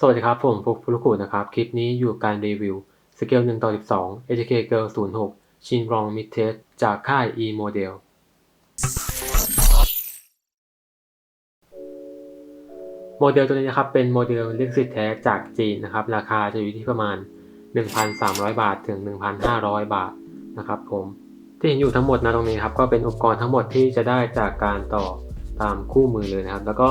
สวัสดีครับ ผมฟุกฟุรุกุนะครับ คลิปนี้อยู่การรีวิว สเกล1ต่อ12 ATK Girl 06 ชินรองมิเทสจากค่าย E Model โมเดลตัวนี้นะครับ เป็นโมเดลลิขสิทธิ์แท้จากจีนนะครับ ราคาจะอยู่ที่ประมาณ 1,300 บาทถึง 1,500 บาทนะครับผมที่เห็นอยู่ทั้งหมดนะตรงนี้ครับ ก็เป็นอุปกรณ์ทั้งหมดที่จะได้จากการต่อตามคู่มือเลยนะครับ แล้วก็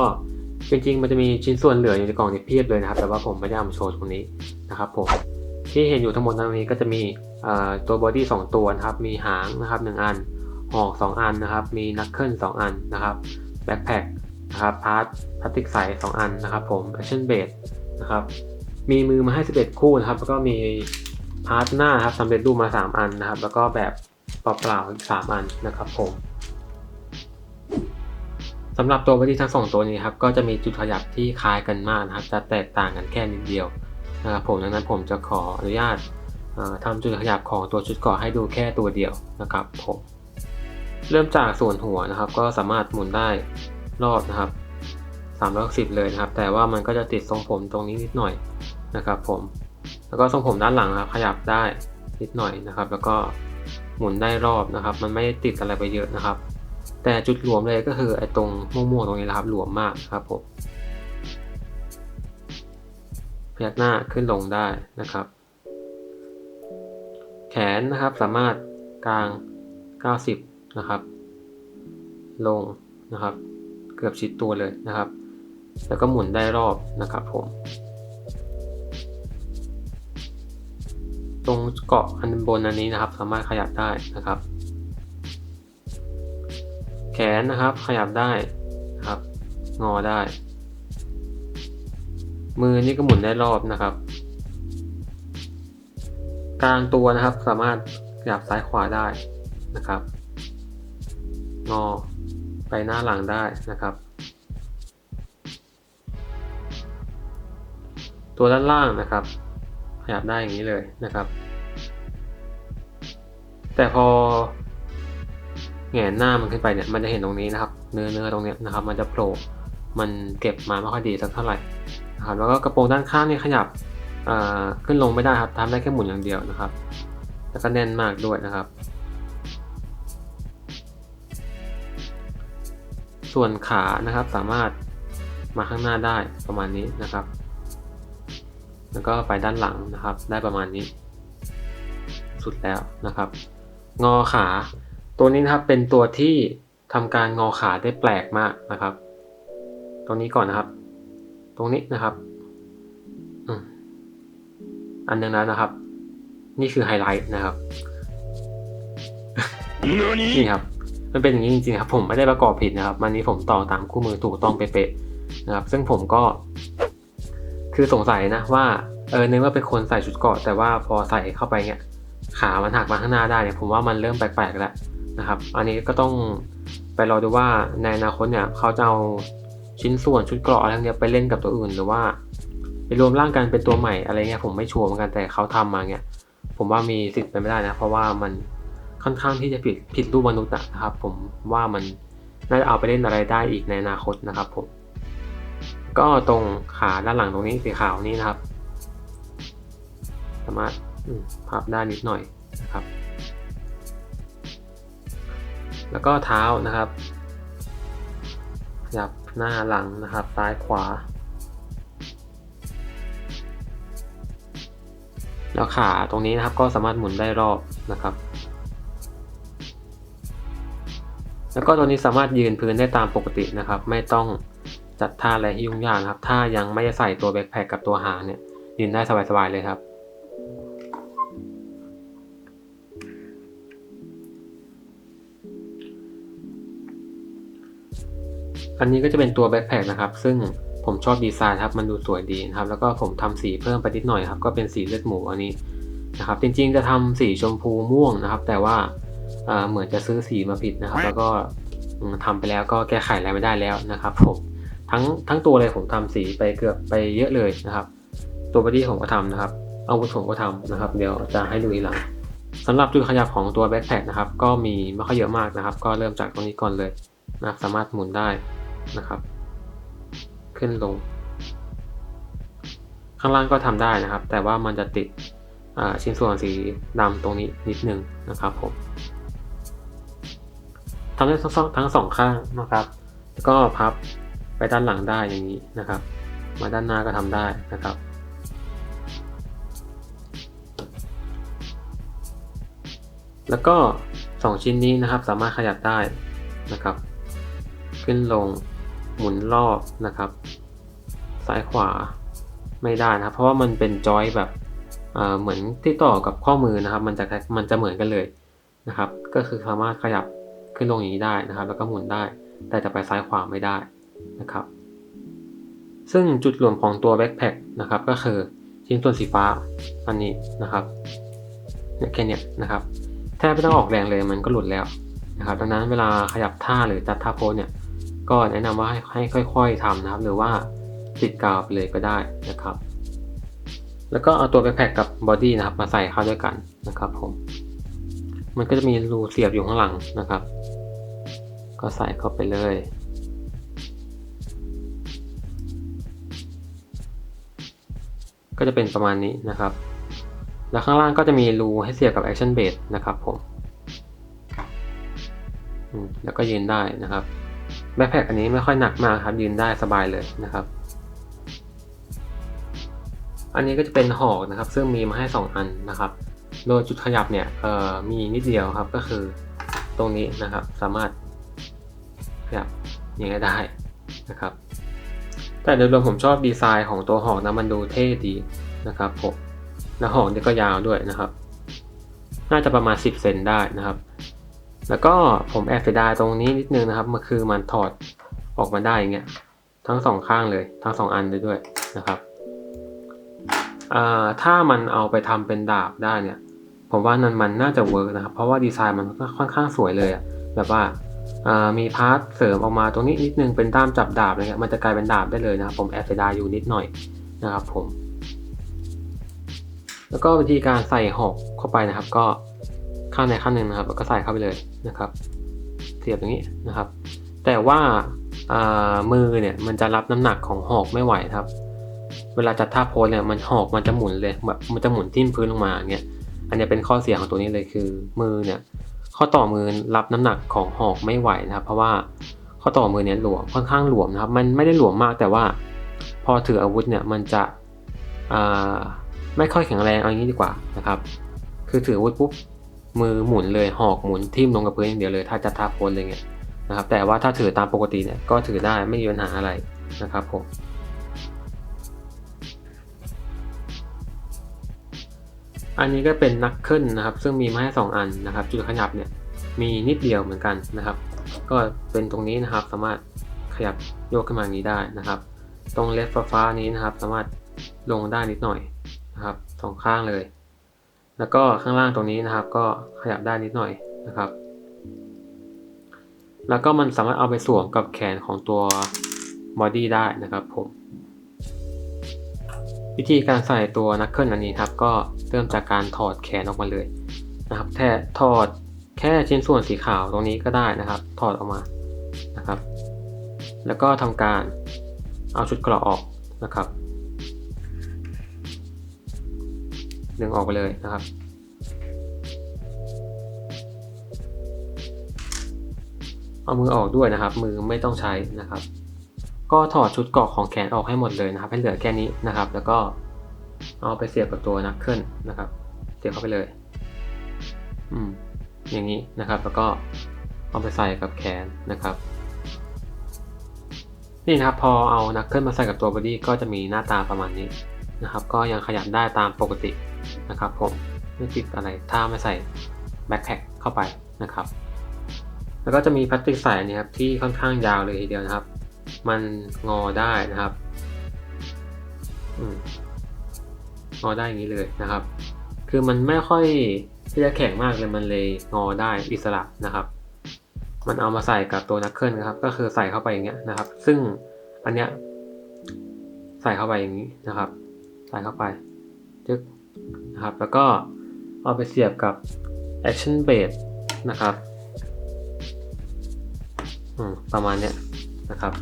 จริงๆ มันจะมีชิ้นส่วนเหลืออยู่ในกล่องนี้เพียบเลยนะครับ แต่ว่าผมไม่ได้เอามาโชว์ตรงนี้นะครับผมที่เห็นอยู่ทั้งหมดตรงนี้ก็จะมีตัวบอดี้2ตัวนะครับ มีหางนะครับ1อัน หอก 2 อันนะครับ มีนักเกิล2อันนะครับแบ็คแพคนะครับพาร์ทพลาสติกใส2อันนะครับผมแอคชั่นเบสนะครับมีมือมาให้ 11 คู่นะครับ แล้วก็มีพาร์ทหน้าครับสำเร็จรูปมา 3 อันนะครับ แล้วก็แบบเปล่าๆอีก3อันนะครับผม สำหรับตัวบอดี้ทั้งสองตัวนี้ครับก็จะมีจุดขยับที่คล้ายกันมากนะครับ จะแตกต่างกันแค่นิดเดียวนะครับผมดังนั้นผมจะขออนุญาตทำจุดขยับของตัวชุดเกาะให้ดูแค่ตัวเดียวนะครับผมเริ่มจากส่วนหัวนะครับ ก็สามารถหมุนได้รอบนะครับ360เลยนะครับ แต่ว่ามันก็จะติดทรงผมตรงนี้นิดหน่อยนะครับ ผม แล้วก็ทรงผมด้านหลังครับ ขยับได้นิดหน่อยนะครับ แล้วก็หมุนได้รอบนะครับ มันไม่ติดอะไรไปเยอะนะครับ แต่จุดหลวมเลยก็คือไอ้ตรงม่วงๆตรงนี้นะครับหลวมมากครับผมพยักหน้าขึ้นลงได้นะครับ แขนนะครับสามารถกลาง 90 นะครับ ลงนะครับ เกือบชิดตัวเลยนะครับ แล้วก็หมุนได้รอบนะครับผม ตรงเกาะอันบนอันนี้นะครับ สามารถขยับได้นะครับ แขนนะครับขยับได้ครับ งอได้ มือนี่ก็หมุนได้รอบนะครับ กลางตัวนะครับสามารถขยับซ้ายขวาได้นะครับ งอไปหน้าหลังได้นะครับ ตัวด้านล่างนะครับ ขยับได้อย่างนี้เลยนะครับ แต่พอ แงนหน้ามันขึ้นไปเนี่ยมันจะเห็นตรงนี้นะครับ เนื้อเนื้อตรงนี้นะครับ มันจะโผล่มันเก็บมาไม่ค่อยดีสักเท่าไหร่นะครับแล้วก็กระโปรงด้านข้างนี่ขยับขึ้นลงไม่ได้ครับทำได้แค่หมุนอย่างเดียวนะครับ แล้วก็แน่นมากด้วยนะครับ ส่วนขานะครับสามารถมาข้างหน้าได้ประมาณนี้นะครับ แล้วก็ไปด้านหลังนะครับ ได้ประมาณนี้ สุดแล้วนะครับ งอขา ตัวนี้นะครับเป็นตัวที่ทำการงอขาได้แปลกมากนะครับ ตรงนี้ก่อนนะครับ ตรงนี้นะครับอันนึงแล้วนะครับ นี่คือไฮไลท์นะครับนี่ครับ มันเป็นอย่างนี้จริงๆครับ ผมไม่ได้ประกอบผิดนะครับวันนี้ผมต่อตามคู่มือถูกต้องเป๊ะๆนะครับ ซึ่งผมก็ คือสงสัยนะว่าเออนึกว่าเป็นคนใส่ชุดเกาะแต่ว่าพอใส่เข้าไปเนี่ยขามันหักมาข้างหน้าได้เนี่ยผมว่ามันเริ่มแปลกๆแล้ว นะครับ อันนี้ก็ต้องไปรอดูว่าในอนาคตเนี่ยเขาจะเอาชิ้นส่วนชุดเกราะอะไรเงี้ยไปเล่นกับตัวอื่น หรือว่าไปรวมร่างกันเป็นตัวใหม่อะไรเงี้ยผมไม่ชัวร์เหมือนกันแต่เขาทำมาเงี้ยผมว่ามีสิทธิ์เป็นไม่ได้นะเพราะว่ามันค่อนข้างที่จะผิดผิดรูปมนุษย์นะครับ ผมว่ามันน่าจะเอาไปเล่นอะไรได้อีกในอนาคตนะครับผมก็ตรงขาด้านหลังตรงนี้สีขาวนี้นะครับ สามารถพับได้นิดหน่อยนะครับ แล้วก็เท้านะครับขยับหน้าหลังนะครับซ้ายขวา แล้วขาตรงนี้นะครับก็สามารถหมุนได้รอบนะครับ แล้วก็ตัวนี้สามารถยืนพื้นได้ตามปกตินะครับ ไม่ต้องจัดท่าอะไรที่ยุ่งยากครับ ถ้ายังไม่ได้ใส่ตัวแบ็คแพคกับตัวหางเนี่ยยืนได้สบายๆเลยครับ อันนี้ก็จะเป็นตัวแบ็คแพคนะครับ ซึ่งผมชอบดีไซน์ครับ มันดูสวยดีนะครับ แล้วก็ผมทำสีเพิ่มไปนิดหน่อยครับ ก็เป็นสีเลือดหมูอันนี้นะครับ จริงๆจะทำสีชมพูม่วงนะครับ แต่ว่าเหมือนจะซื้อสีมาผิดนะครับ แล้วก็ทำไปแล้วก็แก้ไขอะไรไม่ได้แล้วนะครับ ผมทั้งทั้งตัวเลยผมทำสีไปเกือบไปเยอะเลยนะครับ ตัวบอดี้ผมก็ทำนะครับ อาวุธผมก็ทำนะครับ เดี๋ยวจะให้ดูอีกหลังสำหรับจุดขยับของตัวแบ็คแพคนะครับ ก็มีไม่ค่อยเยอะมากนะครับ ก็เริ่มจากตรงนี้ก่อนเลยนะครับสามารถหมุนได้ นะครับ ขึ้นลง ข้างล่างก็ทำได้นะครับ แต่ว่ามันจะติดชิ้นส่วนสีดำตรงนี้นิดนึงนะครับผมทำได้ทั้งสองทั้งสองข้างนะครับ แล้วก็พับไปด้านหลังได้อย่างนี้นะครับ มาด้านหน้าก็ทำได้นะครับแล้วก็ 2 ชิ้นนี้นะครับสามารถขยับได้นะครับ ขึ้นลง หมุนรอบนะครับ ซ้ายขวาไม่ได้นะครับเพราะว่ามันเป็นจอยแบบเเหมือนที่ต่อกับข้อมือนะครับ มันจะมันจะเหมือนกันเลยนะครับ ก็คือสามารถขยับขึ้นลงอย่างนี้ได้นะครับ แล้วก็หมุนได้ แต่จะไปซ้ายขวาไม่ได้นะครับ ซึ่งจุดรวมของตัวแบ็คแพคนะครับ ก็คือชิ้นส่วนสีฟ้าอันนี้นะครับเนี่ยแค่นี้นะครับแทบไม่ต้องออกแรงเลยมันก็หลุดแล้วนะครับ ดังนั้นเวลาขยับท่าหรือจัดท่าโพสเนี่ย ก็แนะนำว่าให้ให้ค่อย ๆทำนะครับ หรือว่าติดกาวไปเลยก็ได้นะครับ แล้วก็เอาตัวแบ็คแพคกับบอดี้นะครับ มาใส่เข้าด้วยกันนะครับผม มันก็จะมีรูเสียบอยู่ข้างหลังนะครับ ก็ใส่เข้าไปเลยก็จะเป็นประมาณนี้นะครับ แล้วข้างล่างก็จะมีรูให้เสียบกับ Action Base นะครับผมอืมแล้วก็ยืนได้นะครับ แบ็คแพคอันนี้ไม่ค่อยหนักมากครับยืนได้สบายเลยนะครับ อันนี้ก็จะเป็นหอกนะครับ ซึ่งมีมาให้ 2 อันนะครับ โดยจุดขยับเนี่ยมีนิดเดียวครับก็คือตรงนี้นะครับ สามารถขยับอย่างนี้ได้นะครับ แต่โดยรวมผมชอบดีไซน์ของตัวหอกนะมันดูเท่ดีนะครับผมแล้วหอกนี่ก็ยาวด้วยนะครับ น่าจะประมาณ 10 เซนได้นะครับ แล้วก็ผมแอบเสียดายตรงนี้นิดนึงนะครับ มันคือมันถอดออกมาได้อย่างเงี้ยทั้งสองข้างเลยทั้งสองอันเลยด้วยนะครับถ้ามันเอาไปทำเป็นดาบได้เนี่ย ผมว่านั้นมันน่าจะเวิร์กนะครับ เพราะว่าดีไซน์มันค่อนข้างสวยเลยอะแบบว่าอ่ามีพาร์ทเสริมออกมาตรงนี้นิดนึงเป็นด้ามจับดาบอะไรเงี้ยมันจะกลายเป็นดาบได้เลยนะครับผมแอบเสียดายอยู่นิดหน่อยนะครับผม แล้วก็วิธีการใส่หอกเข้าไปนะครับ ก็ ข้างในข้างหนึ่งนะครับ ก็ใส่เข้าไปเลยนะครับ เสียบอย่างนี้นะครับ แต่ว่าามือเนี่ยมันจะรับน้ำหนักของหอกไม่ไหวครับ เวลาจัดท่าโพสเนี่ยมันหอกมันจะหมุนเลยแบบมันจะหมุนทิ่มพื้นลงมาอย่างเงี้ยอันนี้เป็นข้อเสียของตัวนี้เลยคือ มือเนี่ยข้อต่อมือรับน้ำหนักของหอกไม่ไหวนะครับ เพราะว่าข้อต่อมือเนี่ยหลวมค่อนข้างหลวมนะครับ มันไม่ได้หลวมมากแต่ว่า พอถืออาวุธเนี่ยมันจะไม่ค่อยแข็งแรงเอาอย่างนี้ดีกว่านะครับ คือถืออาวุธปุ๊บ มือหมุนเลยหอกหมุนทิ่มลงกับพื้นอย่างเดียวเลย ถ้าจะทาโพสอะไรเงี้ยนะครับ แต่ว่าถ้าถือตามปกติเนี่ยก็ถือได้ไม่มีปัญหาอะไรนะครับผมอันนี้ก็เป็นนักเคิลนะครับ ซึ่งมีมาให้สองอันนะครับ จุดขยับเนี่ยมีนิดเดียวเหมือนกันนะครับ ก็เป็นตรงนี้นะครับ สามารถขยับโยกขึ้นมาอย่างนี้ได้นะครับ ตรงเลฟฟ้านี้นะครับ สามารถลงได้นิดหน่อยนะครับสองข้างเลย แล้วก็ข้างล่างตรงนี้นะครับ ก็ขยับได้นิดหน่อยนะครับ แล้วก็มันสามารถเอาไปสวมกับแขนของตัวบอดี้ได้นะครับผม วิธีการใส่ตัวนักเคิลอันนี้ครับ ก็เริ่มจากการถอดแขนออกมาเลยนะครับแค่ถอดแค่ชิ้นส่วนสีขาวตรงนี้ก็ได้นะครับ ถอดออกมานะครับ แล้วก็ทำการเอาชุดเกราะออกนะครับ ดึงออกไปเลยนะครับ เอามือออกด้วยนะครับ มือไม่ต้องใช้นะครับ ก็ถอดชุดเกาะของแขนออกให้หมดเลยนะครับ ให้เหลือแค่นี้นะครับ แล้วก็เอาไปเสียบกับตัวนักเคลื่อนนะครับ เสียบเข้าไปเลย อืม อย่างนี้นะครับ แล้วก็เอาไปใส่กับแขนนะครับนี่นะครับพอเอานักเคลื่อนมาใส่กับตัวบอดี้ก็จะมีหน้าตาประมาณนี้นะครับ ก็ยังขยับได้ตามปกติ นะครับผมไม่ติดอะไรถ้าไม่ใส่แบ็คแพ็คเข้าไปนะครับ แล้วก็จะมีพลาสติกใสนี่ครับที่ค่อนข้างยาวเลยทีเดียวนะครับ มันงอได้นะครับงอได้อย่างนี้เลยนะครับ คือมันไม่ค่อยที่จะแข็งมากเลยมันเลยงอได้อิสระนะครับ มันเอามาใส่กับตัวนักเคลื่อนนะครับ ก็คือใส่เข้าไปอย่างเงี้ยนะครับ ซึ่งอันเนี้ยใส่เข้าไปอย่างนี้นะครับ ใส่เข้าไปจึ๊ก นะครับ แล้วก็เอาไปเสียบกับ action base นะครับประมาณเนี้ยนะครับ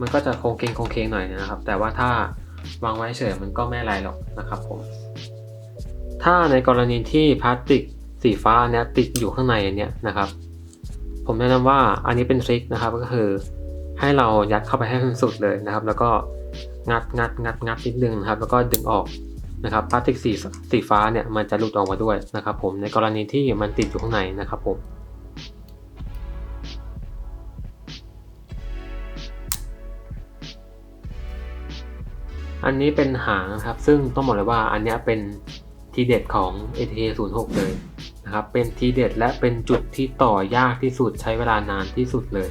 มันก็จะโค้งเคงโค้งเคงหน่อยนะครับ แต่ว่าถ้าวางไว้เฉยมันก็ไม่ไรหรอกนะครับผม ถ้าในกรณีที่พลาสติกสีฟ้าเนี้ยติดอยู่ข้างในเนี้ยนะครับ ผมแนะนำว่าอันนี้เป็นทริคนะครับก็คือให้เรายัดเข้าไปให้มันสุดเลยนะครับ แล้วก็งัดงัดงัดงัดนิดนึงนะครับ แล้วก็ดึงออก นะครับพลาสติกสีสีฟ้าเนี่ยมันจะหลุดออกมาด้วยนะครับผมในกรณีที่มันติดอยู่ข้างในนะครับผมอันนี้เป็นหางนะครับ ซึ่งต้องบอกเลยว่าอันนี้เป็นทีเด็ดของ ATA 0 6เลยนะครับ เป็นทีเด็ดและเป็นจุดที่ต่อยากที่สุดใช้เวลานานที่สุดเลย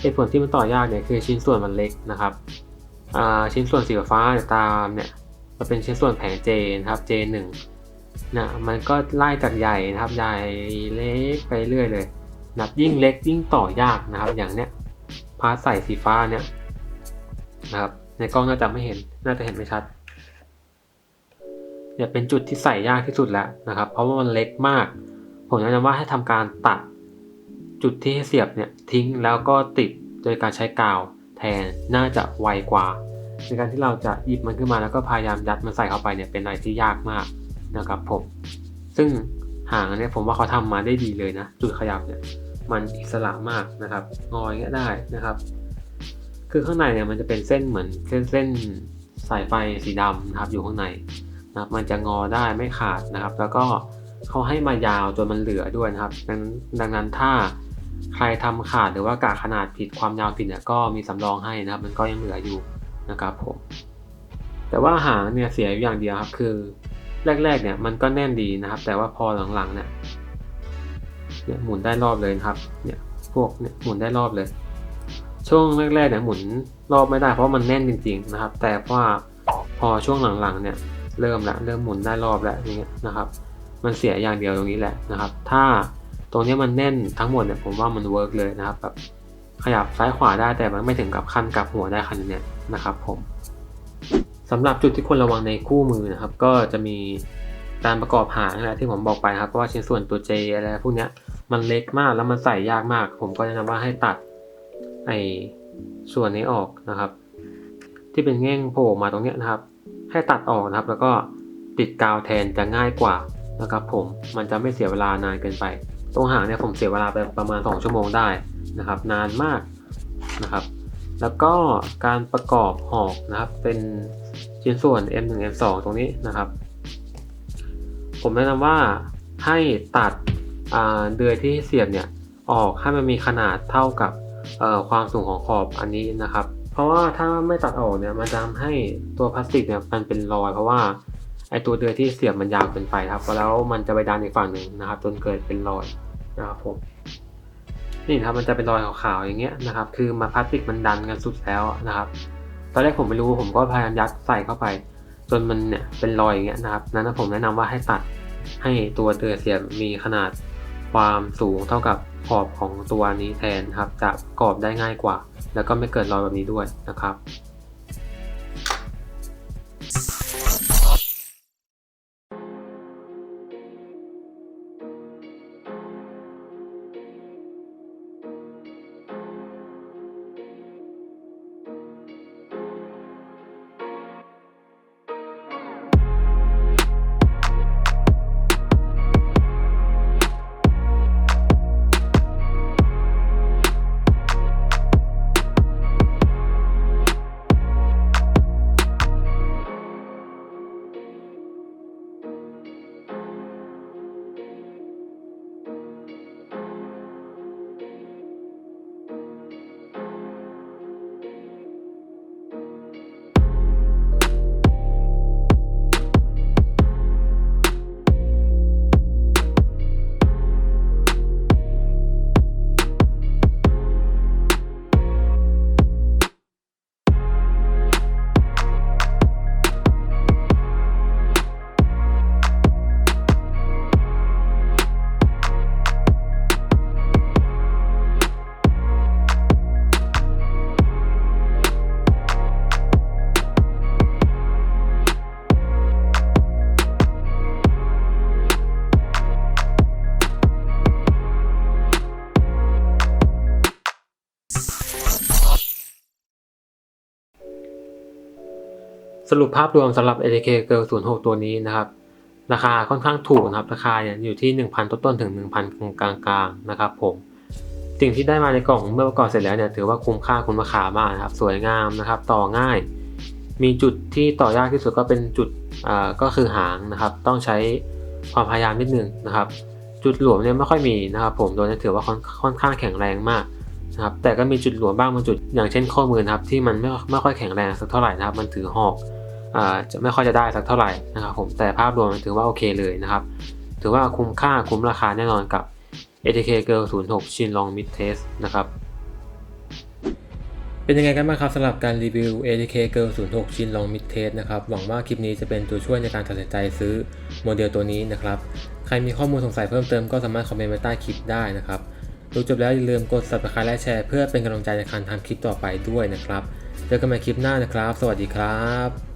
เหตุผลที่มันต่อยากเนี่ยคือชิ้นส่วนมันเล็กนะครับชิ้นส่วนสีฟ้าตามเนี่ย มันเป็นชิ้นส่วนแผง J นะครับ J1 นะมันก็ไล่จากใหญ่นะครับ ใหญ่เล็กไปเรื่อยเลยนับยิ่งเล็กยิ่งต่อยากนะครับ อย่างเนี้ยพาร์ทใส่สีฟ้าเนี่ยนะครับ ในกล้องน่าจะไม่เห็นน่าจะเห็นไม่ชัดเนี่ยเป็นจุดที่ใส่ยากที่สุดแล้วนะครับ เพราะว่ามันเล็กมาก ผมแนะนำว่าให้ทำการตัดจุดที่ให้เสียบเนี่ยทิ้งแล้วก็ติดโดยการใช้กาวแทนน่าจะไวกว่า ในการที่เราจะหยิบมันขึ้นมาแล้วก็พยายามยัดมันใส่เข้าไปเนี่ยเป็นอะไรที่ยากมากนะครับผม ซึ่งหางอันนี้ผมว่าเขาทำมาได้ดีเลยนะ จุดขยับเนี่ยมันอิสระมากนะครับ งอยก็ได้นะครับ คือข้างในเนี่ยมันจะเป็นเส้นเหมือนเส้นเส้นสายไฟสีดำนะครับอยู่ข้างในนะครับมันจะงอได้ไม่ขาดนะครับ แล้วก็เขาให้มายาวจนมันเหลือด้วยนะครับ ดังดังนั้นถ้าใครทำขาดหรือว่ากะขนาดผิดความยาวผิดเนี่ยก็มีสำรองให้นะครับ มันก็ยังเหลืออยู่ นะครับผมแต่ว่าหางเนี่ยเสียอยู่อย่างเดียวครับคือแรกๆเนี่ยมันก็แน่นดีนะครับ แต่ว่าพอหลังๆเนี่ยเนี่ยหมุนได้รอบเลยครับเนี่ยพวกเนี่ยหมุนได้รอบเลย ช่วงแรกๆเนี่ยหมุนรอบไม่ได้เพราะมันแน่นจริง ๆนะครับ แต่ว่าพอช่วงหลังๆเนี่ยเริ่มละเริ่มหมุนได้รอบแล้วอย่างเงี้ยนะครับ มันเสียอย่างเดียวตรงนี้แหละนะครับ ถ้าตรงนี้มันแน่นทั้งหมดเนี่ยผมว่ามันเวิร์กเลยนะครับแบบ ขยับซ้ายขวาได้แต่มันไม่ถึงกับขั้นกลับหัวได้ขนาดนี้นะครับผมสำหรับจุดที่ควรระวังในคู่มือนะครับ ก็จะมีการประกอบหางนะที่ผมบอกไปครับว่าชิ้นส่วนตัว J อะไรพวกนี้มันเล็กมากแล้วมันใส่ยากมาก ผมก็แนะนำว่าให้ตัดไอ้ส่วนนี้ออกนะครับ ที่เป็นแง่งโผล่มาตรงนี้นะครับ ให้ตัดออกนะครับ แล้วก็ติดกาวแทนจะง่ายกว่านะครับ ผมมันจะไม่เสียเวลานานเกินไป ตรงหางเนี่ยผมเสียเวลาไปประมาณ 2 ชั่วโมงได้นะครับ นานมากนะครับ แล้วก็การประกอบหอกนะครับ เป็นชิ้นส่วน M1 M2 ตรงนี้นะครับ ผมแนะนำว่าให้ตัดเดือยที่เสียบเนี่ยออกให้มันมีขนาดเท่ากับความสูงของขอบอันนี้นะครับ เพราะว่าถ้าไม่ตัดออกเนี่ยมันจะทำให้ตัวพลาสติกเนี่ยมันเป็นรอยเพราะว่า ไอตัวเดือยที่เสียบมันยาวเกินไปครับแล้วมันจะไปดันอีกฝั่งหนึ่งนะครับจนเกิดเป็นรอยนะครับผมนี่ครับมันจะเป็นรอยขาวๆอย่างเงี้ยนะครับ คือมาพลาสติกมันดันกันสุดแล้วนะครับ ตอนแรกผมไม่รู้ผมก็พยายามยัดใส่เข้าไป จนมันเนี่ยเป็นรอยอย่างเงี้ยนะครับนั้นผมแนะนำว่าให้ตัดให้ตัวเดือยเสียบมีขนาดความสูงเท่ากับขอบของตัวนี้แทนครับจะปรอบได้ง่ายกว่า แล้วก็ไม่เกิดรอยแบบนี้ด้วยนะครับ สรุปภาพรวมสำหรับ ATK Girl 06 ตัวนี้นะครับ ราคาค่อนข้างถูกนะครับ ราคาเนี่ยอยู่ที่ 1,000 ต้นๆถึง 1,000 กลางๆนะครับผม สิ่งที่ได้มาในกล่องเมื่อประกอบเสร็จแล้วเนี่ยถือว่าคุ้มค่าคุ้มราคามากนะครับ สวยงามนะครับ ต่อง่าย มีจุดที่ต่อยากที่สุดก็เป็นจุดอ่าก็คือหางนะครับ ต้องใช้ความพยายามนิดนึงนะครับ จุดหลวมเนี่ยไม่ค่อยมีนะครับ ผมโดยถือว่าค่อนค่อนข้างแข็งแรงมากนะครับแต่ก็มีจุดหลวมบ้างบางจุดอย่างเช่นข้อมือนะครับที่มันไม่ไม่ค่อยแข็งแรงสักเท่าไหร่นะครับ มันถือหอก จะไม่ค่อยจะได้สักเท่าไหร่นะครับผมแต่ภาพรวมถือว่าโอเคเลยนะครับ ถือว่าคุ้มค่าคุ้มราคาแน่นอนกับ ATK Girl 06 Shin Long Mid Test นะครับเป็นยังไงกันบ้างครับสำหรับการรีวิว ATK Girl 06 Shin Long Mid Test นะครับหวังว่าคลิปนี้จะเป็นตัวช่วยในการตัดสินใจซื้อโมเดลตัวนี้นะครับใครมีข้อมูลสงสัยเพิ่มเติมก็สามารถคอมเมนต์ไว้ใต้คลิปได้นะครับดูจบแล้วอย่าลืมกด subscribe และแชร์เพื่อเป็นกำลังใจในการทำคลิปต่อไปด้วยนะครับเจอกันใหม่คลิปหน้านะครับ สวัสดีครับ